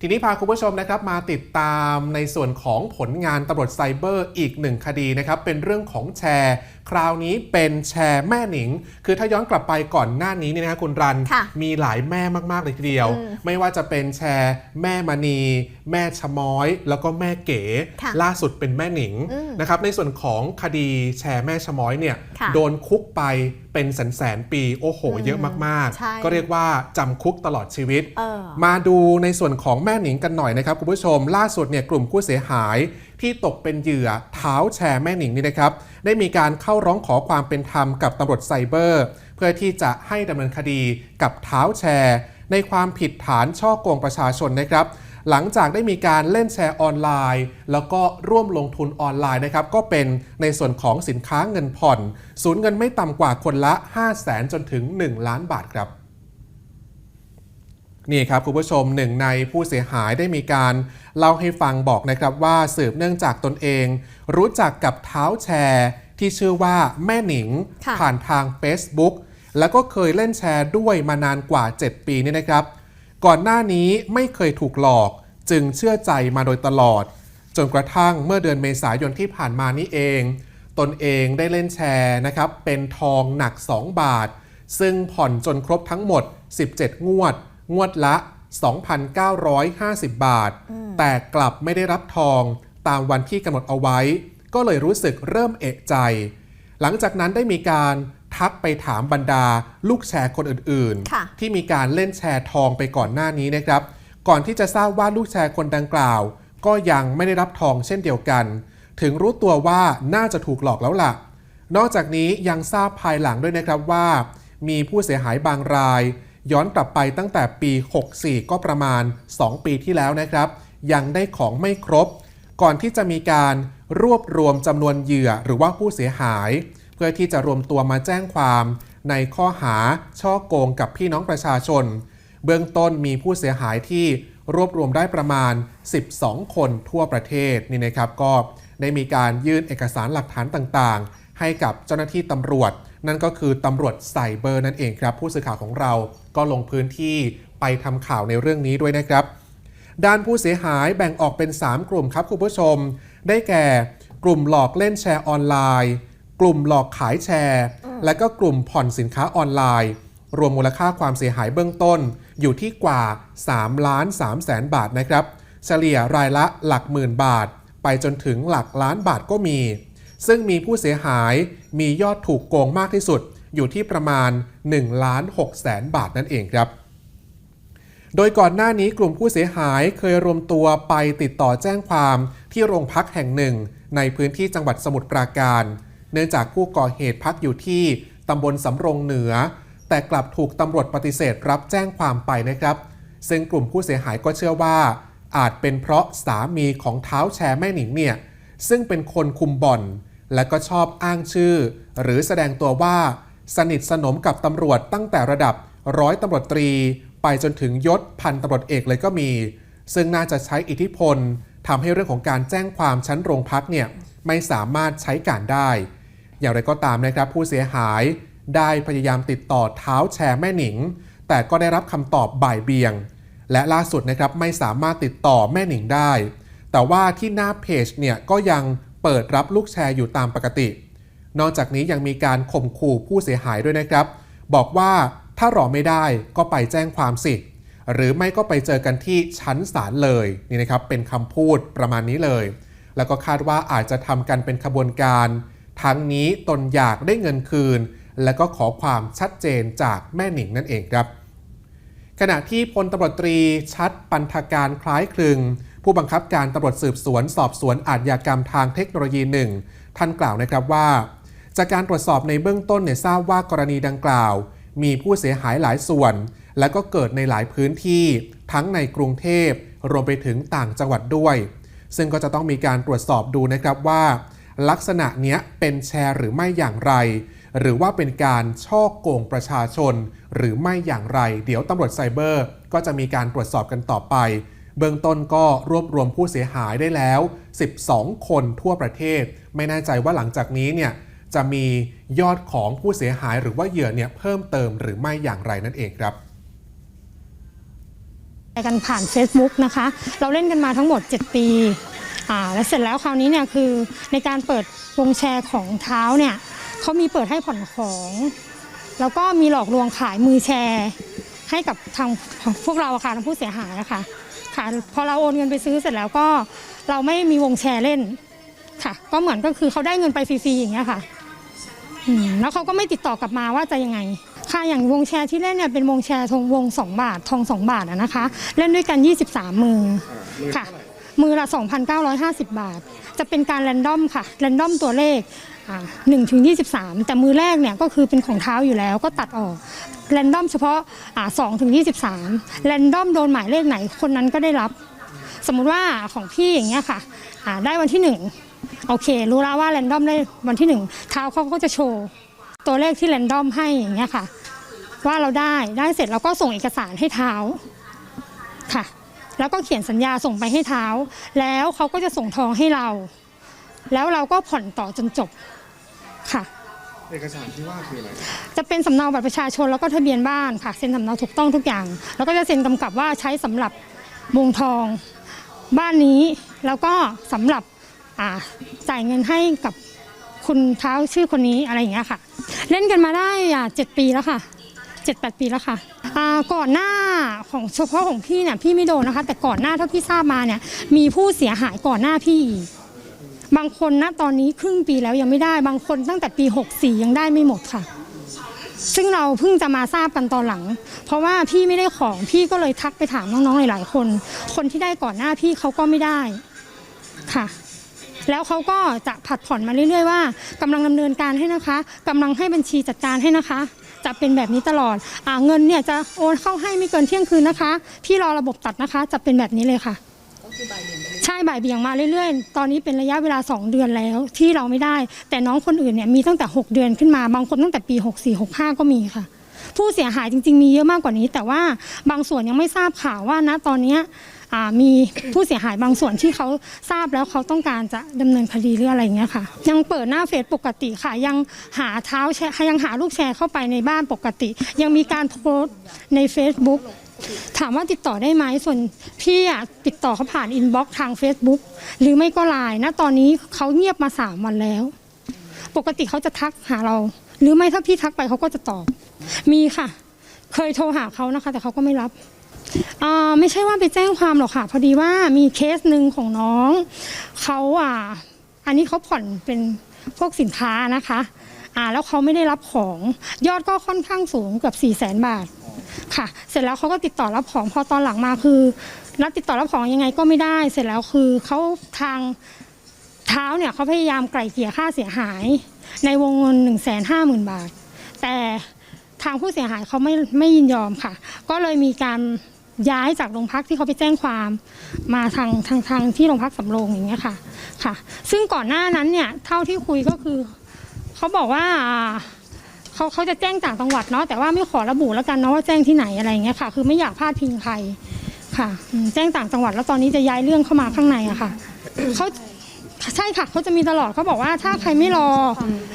ทีนี้พาคุณผู้ชมนะครับมาติดตามในส่วนของผลงานตำรวจไซเบอร์อีกหนึ่งคดีนะครับเป็นเรื่องของแชร์ คราวนี้เป็นแชร์แม่หนิง คือถ้าย้อนกลับไปก่อนหน้านี้เนี่ยนะครับคุณรันค่ะมีหลายแม่มากๆเลยทีเดียวอืมไม่ว่าจะเป็นแชร์แม่มณี แม่ชะม้อย แล้วก็แม่เก๋ค่ะล่าสุดเป็นแม่หนิงอืมนะครับ ในส่วนของคดีแชร์แม่ชะม้อยเนี่ยค่ะโดนคุกไปเป็นแสนแสนๆปีโอ้โหอืมเยอะมากใช่ๆก็เรียกว่าจำคุกตลอดชีวิตเออมาดูในส่วนของแม่หนิงกันหน่อยนะครับคุณผู้ชม ล่าสุดเนี่ยกลุ่มผู้เสียหาย ที่ตกเป็นเหยื่อเท้าแชร์แม่หนิงนี่นะครับ ได้มีการเข้าร้องขอความเป็นธรรมกับตำรวจไซเบอร์ เพื่อที่จะให้ดำเนินคดีกับเท้าแชร์ ในความผิดฐานช่อโกงประชาชนนะครับหลังจากได้มีการเล่นแชร์ออนไลน์ แล้วก็ร่วมลงทุนออนไลน์นะครับ ก็เป็นในส่วนของสินค้าเงินผ่อน สูญเงินไม่ต่ำกว่าคนละ 5 0 0แสนจนถึง 1 ล้านบาทครับ นี่ครับคุณผู้ชมหนึ่งในผู้เสียหายได้มีการเล่าให้ฟังบอกนะครับว่าสืบเนื่องจากตนเอง รู้จักกับเท้าแชร์ที่ชื่อว่าแม่หนิงค่ะผ่านทาง Facebook แล้วก็เคยเล่นแชร์ด้วยมานานกว่า 7 ปีนี่นะครับ ก่อนหน้านี้ไม่เคยถูกหลอกจึงเชื่อใจมาโดยตลอด จนกระทั่งเมื่อเดือนเมษายนที่ผ่านมานี่เอง ตนเองได้เล่นแชร์นะครับ เป็นทองหนัก 2 บาท ซึ่งผ่อนจนครบทั้งหมด 17 งวด งวดละ 2,950 บาท แต่กลับไม่ได้รับทองตามวันที่กำหนดเอาไว้ ก็เลยรู้สึกเริ่มเอะใจ หลังจากนั้นได้มีการทักไปถามบรรดาลูกแชร์คนอื่นค่ะๆที่มีการเล่นแชร์ทองไปก่อนหน้านี้นะครับ ก่อนที่จะทราบว่าลูกแชร์คนดังกล่าว ก็ยังไม่ได้รับทองเช่นเดียวกัน ถึงรู้ตัวว่าน่าจะถูกหลอกแล้วล่ะ นอกจากนี้ยังทราบภายหลังด้วยนะครับว่า มีผู้เสียหายบางราย ย้อนกลับไปตั้งแต่ปี 64 ก็ประมาณ 2 ปีที่แล้วนะครับ ยังได้ของไม่ครบ ก่อนที่จะมีการรวบรวมจำนวนเหยื่อหรือว่าผู้เสียหาย เพื่อที่จะรวมตัวมาแจ้งความ ในข้อหาช่อโกงกับพี่น้องประชาชน เบื้องต้นมีผู้เสียหายที่รวบรวมได้ประมาณ 12 คนทั่วประเทศนี่นะครับก็ได้มีการยื่นเอกสารหลักฐานต่างๆ ให้กับเจ้าหน้าที่ตำรวจ นั่นก็คือตำรวจไซเบอร์นั่นเองครับ ผู้สื่อข่าวของเราก็ลงพื้นที่ไปทำข่าวในเรื่องนี้ด้วยนะครับ ด้านผู้เสียหายแบ่งออกเป็น 3 กลุ่มครับคุณผู้ชม ได้แก่กลุ่มหลอกเล่นแชร์ออนไลน์ กลุ่มหลอกขายแชร์ และก็กลุ่มผ่อนสินค้าออนไลน์ รวมมูลค่าความเสียหายเบื้องต้น อยู่ที่กว่า3ล้าน3แสนบาทนะครับ เฉลี่ยรายละหลักหมื่นบาท ไปจนถึงหลักล้านบาทก็มี ซึ่งมีผู้เสียหายมียอดถูกโกงมากที่สุด อยู่ที่ประมาณ1ล้าน6แสนบาทนั่นเองครับ โดยก่อนหน้านี้กลุ่มผู้เสียหายเคยรวมตัวไปติดต่อแจ้งความที่โรงพักแห่งหนึ่ง ในพื้นที่จังหวัดสมุทรปราการ เนื่องจากผู้ก่อเหตุพักอยู่ที่ตำบลสำโรงเหนือ แต่กลับถูกตำรวจปฏิเสธรับแจ้งความไปนะครับ ซึ่งกลุ่มผู้เสียหายก็เชื่อว่า อาจเป็นเพราะสามีของเท้าแชร์แม่หนิงเนี่ย ซึ่งเป็นคนคุมบ่อน และก็ชอบอ้างชื่อ หรือแสดงตัวว่า สนิทสนมกับตำรวจตั้งแต่ระดับร้อยตำรวจตรี ไปจนถึงยศพันตำรวจเอกเลยก็มี ซึ่งน่าจะใช้อิทธิพลทำให้เรื่องของการแจ้งความชั้นโรงพักเนี่ยไม่สามารถใช้การได้ อย่างไรก็ตามนะครับ ผู้เสียหายได้พยายามติดต่อเท้าแชร์แม่หนิง แต่ก็ได้รับคำตอบบ่ายเบียง และล่าสุดนะครับไม่สามารถติดต่อแม่หนิงได้ แต่ว่าที่หน้าเพจเนี่ยก็ยังเปิดรับลูกแชร์อยู่ตามปกติ นอกจากนี้ยังมีการข่มขู่ผู้เสียหายด้วยนะครับ บอกว่าถ้ารอไม่ได้ก็ไปแจ้งความสิ หรือไม่ก็ไปเจอกันที่ชั้นศาลเลยนี่นะครับเป็นคำพูดประมาณนี้เลย แล้วก็คาดว่าอาจจะทำกันเป็นขบวนการ ทั้งนี้ตนอยากได้เงินคืน และก็ขอความชัดเจนจากแม่หนิงนั่นเองครับ ขณะที่พลตำรวจตรีชัดปันธการคล้ายคลึง ผู้บังคับการตำรวจสืบสวนสอบสวนอาชญากรรมทางเทคโนโลยีหนึ่งท่านกล่าวนะครับว่า จากการตรวจสอบในเบื้องต้นเนี่ยทราบว่ากรณีดังกล่าว มีผู้เสียหายหลายส่วน และก็เกิดในหลายพื้นที่ ทั้งในกรุงเทพรวมไปถึงต่างจังหวัดด้วย ซึ่งก็จะต้องมีการตรวจสอบดูนะครับว่า ลักษณะเนี้ยเป็นแชร์หรือไม่อย่างไร หรือว่าเป็นการช่อโกงประชาชน หรือไม่อย่างไร เดี๋ยวตำรวจไซเบอร์ ก็จะมีการตรวจสอบกันต่อไป เบื้องต้นก็รวบรวมผู้เสียหายได้แล้ว 12 คนทั่วประเทศ ไม่แน่ใจว่าหลังจากนี้เนี่ยจะมียอดของผู้เสียหายหรือว่าเหยื่อเนี่ยเพิ่มเติมหรือไม่อย่างไรนั่นเองครับกันผ่าน Facebook นะคะ เราเล่นกันมาทั้งหมด 7 ปีอ่าแล้วเสร็จแล้วคราวนี้เนี่ยคือในการเปิดวงแชร์ของเท้าเนี่ยเขามีเปิดให้ผ่อนของ แล้วก็มีหลอกลวงขายมือแชร์ให้กับทางพวกเราค่ะทางผู้เสียหายนะคะ ค่ะ พอเราโอนเงินไปซื้อเสร็จแล้วก็เราไม่มีวงแชร์เล่นค่ะ ก็เหมือนก็คือเขาได้เงินไปฟรีๆอย่างเงี้ยค่ะอืมแล้วเขาก็ไม่ติดต่อกลับมาว่าจะยังไง ค่ะอย่างวงแชร์ที่เล่นเนี่ยเป็นวงแชร์ทองวง 2 บาททอง 2 บาทอะนะคะ เล่นด้วยกัน 23 มือค่ะ มือละ 2,950 บาท จะเป็นการแรนดอมค่ะแรนดอมตัวเลขหนึ่งถึง23แต่มือแรกเนี่ยก็คือเป็นของเท้าอยู่แล้วก็ตัดออก แรนดอมเฉพาะสองถึง23แรนดอมโดนหมายเลขไหนคนนั้นก็ได้รับ สมมุติว่าของพี่อย่างเงี้ยค่ะอ่าได้วันที่หนึ่งโอเค รู้แล้วว่าแรนดอมได้วันที่หนึ่งเท้าเขาก็จะโชว์ตัวเลขที่แรนดอมให้อย่างเงี้ยค่ะ ว่าเราได้ได้เสร็จเราก็ส่งเอกสารให้เท้าค่ะ แล้วก็เขียนสัญญาส่งไปให้เท้า แล้วเขาก็จะส่งทองให้เรา แล้วเราก็ผ่อนต่อจนจบค่ะ เอกสารที่ว่าคืออะไรจะเป็นสำเนาบัตรประชาชนแล้วก็ทะเบียนบ้านค่ะเซ็นสำเนาถูกต้องทุกอย่าง แล้วก็จะเซ็นกำกับว่าใช้สำหรับวงทอง บ้านนี้แล้วก็สำหรับอ่าจ่ายเงินให้กับคุณเท้าชื่อคนนี้อะไรอย่างเงี้ยค่ะ เล่นกันมาได้อะเจ็ดปีแล้วค่ะเจ็ดแปดปีแล้วค่ะอ่าก่อนหน้าของเฉพาะของพี่เนี่ยพี่ไม่โดนนะคะ แต่ก่อนหน้าเท่าที่ทราบมาเนี่ยมีผู้เสียหายก่อนหน้าพี่อีก บางคนนะตอนนี้ครึ่งปีแล้วยังไม่ได้ บางคนตั้งแต่ปี 64 ยังได้ไม่หมดค่ะ ซึ่งเราเพิ่งจะมาทราบกันตอนหลัง เพราะว่าพี่ไม่ได้ของพี่ก็เลยทักไปถามน้องๆหลายๆคน คนที่ได้ก่อนหน้าพี่เขาก็ไม่ได้ค่ะ แล้วเขาก็จะผัดผ่อนมาเรื่อยๆว่ากำลังดำเนินการให้นะคะกำลังให้บัญชีจัดการให้นะคะ จะเป็นแบบนี้ตลอดอ่าเงินเนี่ยจะโอนเข้าให้ไม่เกินเที่ยงคืนนะคะ พี่รอระบบตัดนะคะ จะเป็นแบบนี้เลยค่ะ ใช่บ่ายเบี่ยงมาเรื่อยๆ ตอนนี้เป็นระยะเวลา 2 เดือนแล้วที่เราไม่ได้ แต่น้องคนอื่นเนี่ยมีตั้งแต่ 6 เดือนขึ้นมา บางคนตั้งแต่ปี 64 65 ก็มีค่ะ ผู้เสียหายจริง ๆ มีเยอะมากกว่านี้ แต่ว่าบางส่วนยังไม่ทราบข่าวว่าณตอนนี้มีผู้เสียหายบางส่วนที่เขาทราบแล้วเขาต้องการจะดำเนินคดีหรืออะไรเงี้ยค่ะ ยังเปิดหน้าเฟซปกติค่ะ ยังหาเท้าแชร์ยังหาลูกแชร์เข้าไปในบ้านปกติ ยังมีการโพสต์ใน Facebook ถามว่าติดต่อได้ไหมส่วนพี่อะติดต่อเขาผ่านอินบ็อกซ์ทาง Facebook หรือไม่ก็ไลน์นะตอนนี้เขาเงียบมาสามวันแล้ว ปกติเขาจะทักหาเรา หรือไม่ถ้าพี่ทักไปเขาก็จะตอบ มีค่ะ เคยโทรหาเขานะคะ แต่เขาก็ไม่รับอ่าไม่ใช่ว่าไปแจ้งความหรอกค่ะ พอดีว่ามีเคสหนึ่งของน้องเขาอ่า อันนี้เขาผ่อนเป็นพวกสินค้านะคะ อ่าแล้วเขาไม่ได้รับของ ยอดก็ค่อนข้างสูงเกือบ4ี่แสนบาท ค่ะ เสร็จแล้วเขาก็ติดต่อรับของพอตอนหลังมาคือรับติดต่อรับของยังไงก็ไม่ได้ เสร็จแล้วคือเขาทางเท้าเนี่ยเขาพยายามไกล่เกลี่ยค่าเสียหาย ในวงเงิน1นึ่งแสนห้าหมื่นบาท แต่ทางผู้เสียหายเขาไม่ไม่ยินยอมค่ะ ก็เลยมีการย้ายจากโรงพักที่เขาไปแจ้งความมาทางทางทางที่โรงพักสำโรงอย่างเงี้ยค่ะค่ะ ซึ่งก่อนหน้านั้นเนี่ยเท่าที่คุยก็คือเขาบอกว่า เขาเขาจะแจ้งต่างจังหวัดเนาะแต่ว่าไม่ขอระบุแล้วกันเนาะว่าแจ้งที่ไหนอะไรอย่างเงี้ยค่ะ คือไม่อยากพลาดพิงใครค่ะอืมแจ้งต่างจังหวัดแล้วตอนนี้จะย้ายเรื่องเข้ามาข้างในอะค่ะเขาใช่ค่ะเขาจะมีตลอดเขาบอกว่าถ้าใครไม่รอ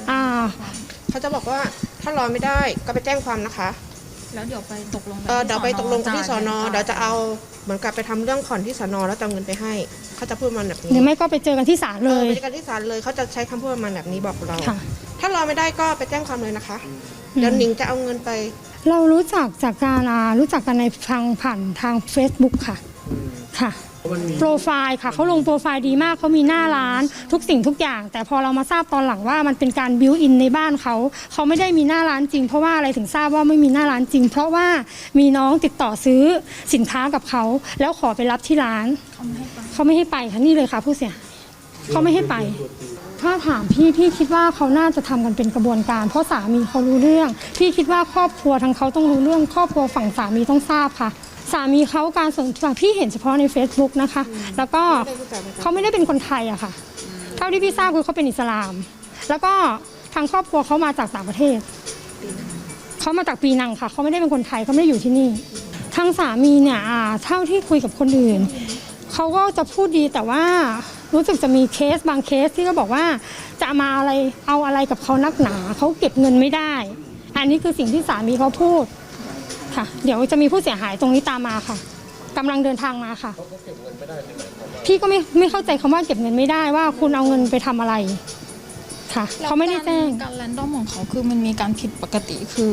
อ่า เขาจะบอกว่าถ้ารอไม่ได้ก็ไปแจ้งความนะคะ แล้วเดี๋ยวไปตกลงกันเออเดี๋ยวไปตกลงกันที่สอนอจ่ายเดี๋ยวจะเอาเหมือนกับไปทำเรื่องผ่อนที่สอนอแล้วจะเอาเงินไปให้ เขาจะพูดมาแบบหรืนี้อไม่ก็ไปเจอกันที่ศาลเอเลอยไปกันที่ศาลเลยเขาจะใช้คำพูดประมาณแบบนี้บอกเรา ค่ะ ถ้ารอไม่ได้ก็ไปแจ้งความเลยนะคะเดี๋ยวหนิงจะเอาเงินไป เรารู้จักจากการอ่ารู้จักกันในทางผ่านทาง Facebook ค่ะ ค่ะ โปรไฟล์ค่ะเขาลงโปรไฟล์ดีมากเขามีหน้าร้านทุกสิ่งทุกอย่าง แต่พอเรามาทราบตอนหลังว่ามันเป็นการบิวอินในบ้านเขาเขาไม่ได้มีหน้าร้านจริง เพราะว่าอะไรถึงทราบว่าไม่มีหน้าร้านจริง เพราะว่ามีน้องติดต่อซื้อสินค้ากับเขาแล้วขอไปรับที่ร้านเขาไม่ให้ไปค่ะนี่เลยค่ะผู้เสียหายเขาไม่ให้ไป ถ้าถามพี่พี่คิดว่าเขาน่าจะทำกันเป็นกระบวนการ เพราะสามีเขารู้เรื่อง พี่คิดว่าครอบครัวทางเขาต้องรู้เรื่อง ครอบครัวฝั่งสามีต้องทราบค่ะ สามีเขาการส่วนตัวพี่เห็นเฉพาะใน Facebook นะคะ แล้วก็เขาไม่ได้เป็นคนไทยอะค่ะเท่าที่พี่ทราบคือเขาเป็นอิสลาม แล้วก็ทางครอบครัวเขามาจากต่างประเทศเขามาจากปีนังค่ะเขาไม่ได้เป็นคนไทยเขาไม่ได้อยู่ที่นี่ทางสามีเนี่ยอ่าเท่าที่คุยกับคนอื่นเขาก็จะพูดดีแต่ว่ารู้สึกจะมีเคสบางเคสที่ก็บอกว่าจะมาอะไรเอาอะไรกับเขานักหนาเขาเก็บเงินไม่ได้ อันนี้คือสิ่งที่สามีเขาพูด ค่ะ เดี๋ยวจะมีผู้เสียหายตรงนี้ตามมาค่ะกำลังเดินทางมาค่ะพี่ก็ไม่ไม่เข้าใจคำว่าเก็บเงินไม่ได้ว่าคุณเอาเงินไปทำอะไร ค่ะ เขาไม่ได้แจ้งการแรนดอมของเขาคือมันมีการผิดปกติคือ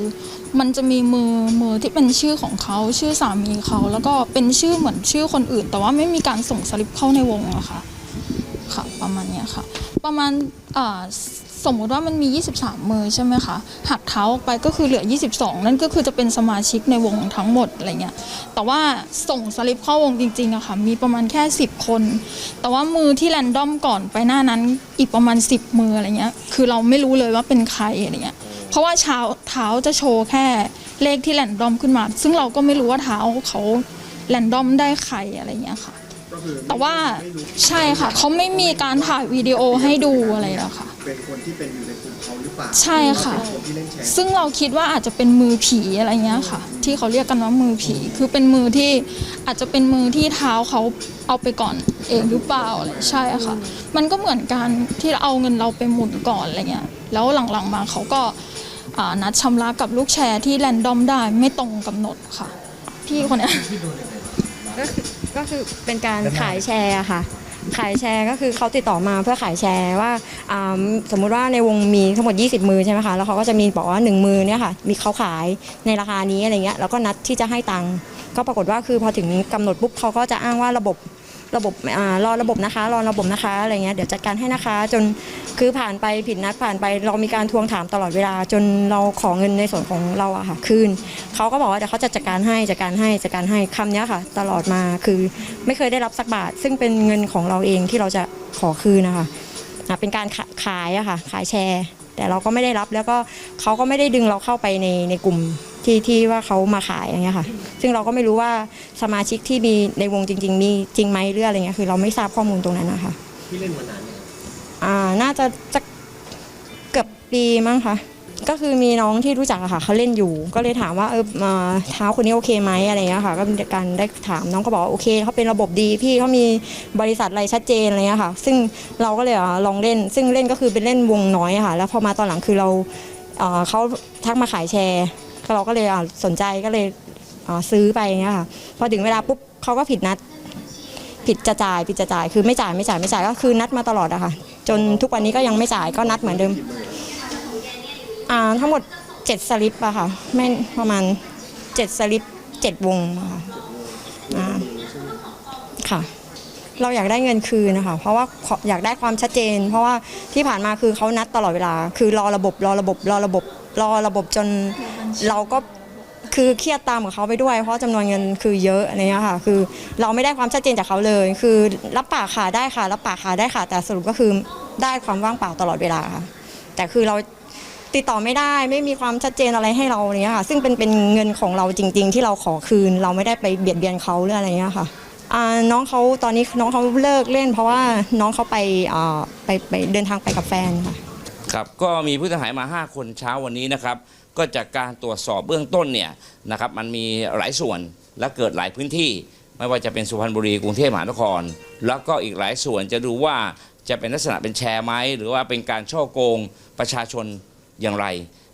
มันจะมีมือมือที่เป็นชื่อของเขาชื่อสามีเขาแล้วก็เป็นชื่อเหมือนชื่อคนอื่น แต่ว่าไม่มีการส่งสลิปเข้าในวงอะค่ะค่ะ ประมาณเนี้ยค่ะ ประมาณอ่าส มมุติว่ามันมี 23 มือใช่ไหมคะหักเท้าออกไปก็คือเหลือ 22 นั่นก็คือจะเป็นสมาชิกในวงทั้งหมดอะไรเงี้ยแต่ว่าส่งสลิปเข้าวงจริงๆอะค่ะมีประมาณแค่ 10 คน แต่ว่ามือที่แรนดอมก่อนไปหน้านั้นอีกประมาณ 10 มืออะไรเงี้ยคือเราไม่รู้เลยว่าเป็นใครอะไรเงี้ยเพราะว่าเช้าเท้าจะโชว์แค่เลขที่แรนดอมขึ้นมา ซึ่งเราก็ไม่รู้ว่าเท้าเขาแรนดอมได้ใครอะไรเงี้ยค่ะ แต่ว่าใช่ค่ะ เขาไม่มีการถ่ายวิดีโอให้ดูอะไรแล้วค่ะ เป็นคนที่เป็นอยู่ในกลุ่มเขาหรือเปล่าใช่ค่ะเป็นคนที่เล่นแชร์ซึ่งเราคิดว่าอาจจะเป็นมือผีอะไรเงี้ยค่ะ ที่เขาเรียกกันว่ามือผี คือเป็นมือที่อาจจะเป็นมือที่เท้าเขาเอาไปก่อนเองหรือเปล่าอะไรใช่ค่ะ มันก็เหมือนการที่เอาเงินเราไปหมุนก่อนอะไรเงี้ย แล้วหลังๆมาเขาก็อ่านัดชำระกับลูกแชร์ที่แรนดอมได้ไม่ตรงกำหนดค่ะ พี่คนเนี้ย ก็คือก็คือเป็นการขายแชร์อะค่ะ ขายแชร์ก็คือเขาติดต่อมาเพื่อขายแชร์ว่าอ่าสมมุติว่าในวงมีทั้งหมด 20 มือใช่ไหมคะแล้วเขาก็จะมีบอกว่า1มือเนี่ยค่ะ มีเขาขายในราคานี้อะไรเงี้ยแล้วก็นัดที่จะให้ตังค์ก็ปรากฏว่าคือพอถึงกำหนดปุ๊บเขาก็จะอ้างว่าระบบ ระบบอ่ารอระบบนะคะ รอระบบนะคะอะไรเงี้ยเดี๋ยวจัดการให้นะคะ จนคือผ่านไปผิดนัดผ่านไปเรามีการทวงถามตลอดเวลา จนเราขอเงินในส่วนของเราอะค่ะคืนเขาก็บอกว่าเดี๋ยวเขาจะจัดการให้จัดการให้จัดการให้คำเนี้ยค่ะ ตลอดมาคือไม่เคยได้รับสักบาท ซึ่งเป็นเงินของเราเองที่เราจะขอคืนนะคะอะเป็นการขาขายอะค่ะ ขายแชร์ แต่เราก็ไม่ได้รับแล้วก็เขาก็ไม่ได้ดึงเราเข้าไปในในกลุ่ม ที่ที่ว่าเขามาขายอย่างเงี้ยค่ะ ซึ่งเราก็ไม่รู้ว่าสมาชิกที่มีในวงจริง ๆ มีจริงไหมหรืออะไรเงี้ยคือเราไม่ทราบข้อมูลตรงนั้นนะคะที่เล่นมานานอ่าน่าจะจะเกือบปีมั้งคะก็คือมีน้องที่รู้จักอะค่ะเขาเล่นอยู่ ก็เลยถามว่าเออเอ่อเท้าคนนี้โอเคไหมอะไรเงี้ยค่ะ ก็มีการได้ถามน้องก็บอกว่าโอเคเขาเป็นระบบดีพี่เขามีบริษัทอะไรชัดเจนอะไรเงี้ยค่ะ ซึ่งเราก็เลยอะลองเล่น ซึ่งเล่นก็คือเป็นเล่นวงน้อยอะค่ะ แล้วพอมาตอนหลังคือเราเอ่อเขาทักมาขายแชร์ ก็เราก็เลยอะสนใจก็เลยอะซื้อไปอย่างเงี้ยค่ะพอถึงเวลาปุ๊บเขาก็ผิดนัด ผิดจะจ่ายผิดจะจ่ายคือไม่จ่ายไม่จ่ายไม่จ่ายก็คือนัดมาตลอดอะค่ะ จนทุกวันนี้ก็ยังไม่จ่ายก็นัดเหมือนเดิม อ่าทั้งหมดเจ็ดสลิปอะค่ะไม่ประมาณเจ็ดสลิปเจ็ดวงอะค่ะอ่าค่ะ เราอยากได้เงินคืนนะคะ เพราะว่าขออยากได้ความชัดเจน เพราะว่าที่ผ่านมาคือเขานัดตลอดเวลา คือรอระบบรอระบบรอระบบรอระบบจน เราก็คือเครียดตามกับเขาไปด้วย เพราะจำนวนเงินคือเยอะอะไรเงี้ยค่ะ คือเราไม่ได้ความชัดเจนจากเขาเลย คือรับปากค่ะได้ค่ะ รับปากค่ะได้ค่ะ แต่สรุปก็คือได้ความว่างเปล่าตลอดเวลาค่ะ แต่คือเราติดต่อไม่ได้ไม่มีความชัดเจนอะไรให้เราเนี้ยค่ะ ซึ่งเป็นเป็นเงินของเราจริง ๆ ที่เราขอคืน เราไม่ได้ไปเบียดเบียนเขาหรืออะไรเงี้ยค่ะอ่าน้องเขาตอนนี้น้องเขาเลิกเล่น เพราะว่าน้องเขาไปอ่าไปไปเดินทางไปกับแฟนค่ะ ครับก็มีผู้เสียหายมา 5 คนเช้าวันนี้นะครับ ก็จากการตรวจสอบเบื้องต้นเนี่ยนะครับมันมีหลายส่วนและเกิดหลายพื้นที่ ไม่ว่าจะเป็นสุพรรณบุรีกรุงเทพมหานคร แล้วก็อีกหลายส่วนจะดูว่าจะเป็นลักษณะเป็นแชร์ไหมหรือว่าเป็นการช่อโกงประชาชนอย่างไร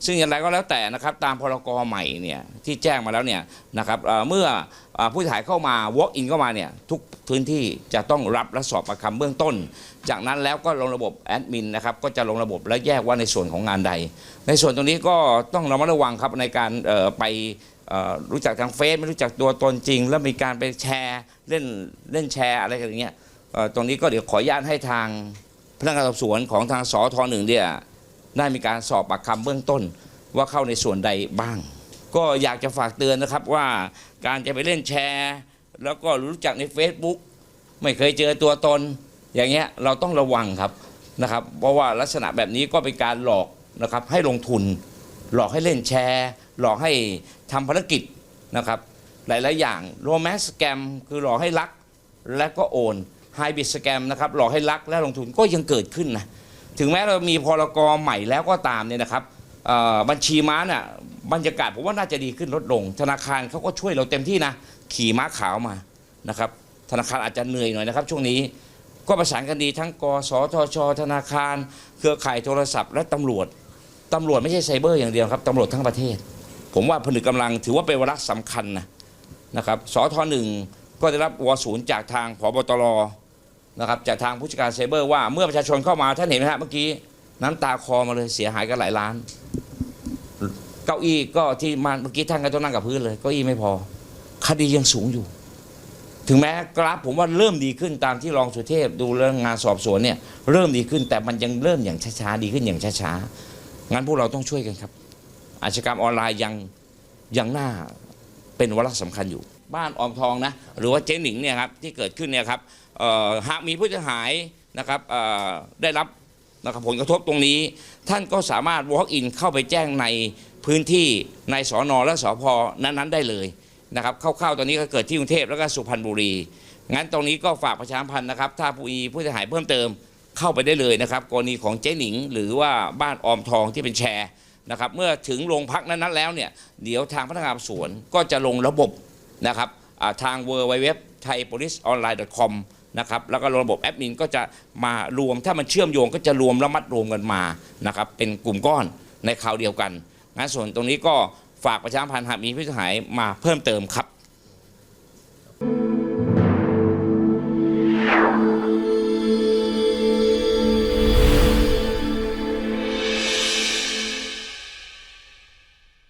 ซึ่งอย่างไรก็แล้วแต่นะครับตามพรกใหม่เนี่ยที่แจ้งมาแล้วเนี่ยนะครับเมื่อผู้เสียหายเข้ามา walk in เข้ามาเนี่ยทุกพื้นที่จะต้องรับและสอบประคำเบื้องต้น จากนั้นแล้วก็ลงระบบแอดมินนะครับก็จะลงระบบและแยกว่าในส่วนของงานใด ในส่วนตรงนี้ก็ต้องระมัดระวังครับในการไปรู้จักทางเฟซไม่รู้จักตัวตนจริง แล้วมีการไปแชร์เล่นเล่นแชร์อะไรกันอย่างเงี้ยตรงนี้ก็เดี๋ยวขออนุญาตให้ทางพนักงานสอบสวนของทางสทหนึ่งเนี่ย ได้มีการสอบปากคำเบื้องต้นว่าเข้าในส่วนใดบ้าง ก็อยากจะฝากเตือนนะครับว่าการจะไปเล่นแชร์ แล้วก็รู้จักใน Facebook ไม่เคยเจอตัวตน อย่างเงี้ยเราต้องระวังครับนะครับ เพราะว่าลักษณะแบบนี้ก็เป็นการหลอกนะครับให้ลงทุน หลอกให้เล่นแชร์ หลอกให้ทำภารกิจนะครับ หลายๆอย่างโรแมนต์สแกมคือหลอกให้รักและก็โอนไฮบิดสแกมนะครับหลอกให้รักและลงทุนก็ยังเกิดขึ้นนะ ถึงแม้เรามีพรกรใหม่แล้วก็ตามเนี่ยนะครับบัญชีม้าเนี่ยบรรยากาศผมว่าน่าจะดีขึ้นลดลง ธนาคารเขาก็ช่วยเราเต็มที่นะ ขี่ม้าขาวมานะครับ ธนาคารอาจจะเหนื่อยหน่อยนะครับ ช่วงนี้ก็ประสานกันดีทั้งกสทช ธนาคาร เครือข่ายโทรศัพท์และตำรวจตำรวจไม่ใช่ไซเบอร์อย่างเดียวครับตำรวจทั้งประเทศ ผมว่าผนึกกำลังถือว่าเป็นวาระสำคัญนะนะครับสทหนึ่งก็ได้รับวอศูนย์จากทางผบตร นะครับจากทางผู้จัดการไซเบอร์ว่าเมื่อประชาชนเข้ามาท่านเห็นไหมฮะเมื่อกี้น้ำตาคอมาเลยเสียหายกันหลายล้าน เก้าอี้ก็ที่มาเมื่อกี้ท่านก็ต้องนั่งกับพื้นเลยเก้าอี้ไม่พอ คดียังสูงอยู่ ถึงแม้กราฟผมว่าเริ่มดีขึ้นตามที่รองสุเทพดูเรื่องงานสอบสวนเนี่ยเริ่มดีขึ้นแต่มันยังเริ่มอย่างช้าๆดีขึ้นอย่างช้าๆงั้นพวกเราต้องช่วยกันครับ อาชญากรรมออนไลน์ยังยังน่าเป็นวาระสำคัญอยู่ บ้านออมทองนะหรือว่าเจ๊หนิงเนี่ยครับที่เกิดขึ้นเนี่ยครับ หากมีผู้เสียหายนะครับได้รับนะครับผลกระทบตรงนี้ ท่านก็สามารถ walk in เข้าไปแจ้งในพื้นที่ในสอนอและสพนั้น ๆ ได้เลยนะครับคร่าวๆตอนนี้ก็เกิดที่กรุงเทพแล้วก็สุพรรณบุรี งั้นตรงนี้ก็ฝากประชาพันธ์นะครับ ถ้าผู้มีผู้เสียหายเพิ่มเติมเข้าไปได้เลยนะครับ กรณีของเจ๊หนิง หรือว่าบ้านออมทองที่เป็นแชร์นะครับ เมื่อถึงโรงพักนั้นๆแล้วเนี่ย เดี๋ยวทางพนักงานสวนก็จะลงระบบนะครับทาง w w w t h a i p o l i c e o n l i n e c o m นะครับแล้วก็ระบบแอดมินก็จะมารวมถ้ามันเชื่อมโยงก็จะรวมและมัดรวมกันมานะครับเป็นกลุ่มก้อนในคราวเดียวกันงั้นส่วนตรงนี้ก็ฝากประชาสัมพันธ์หากมีผู้เสียหายมาเพิ่มเติมครับ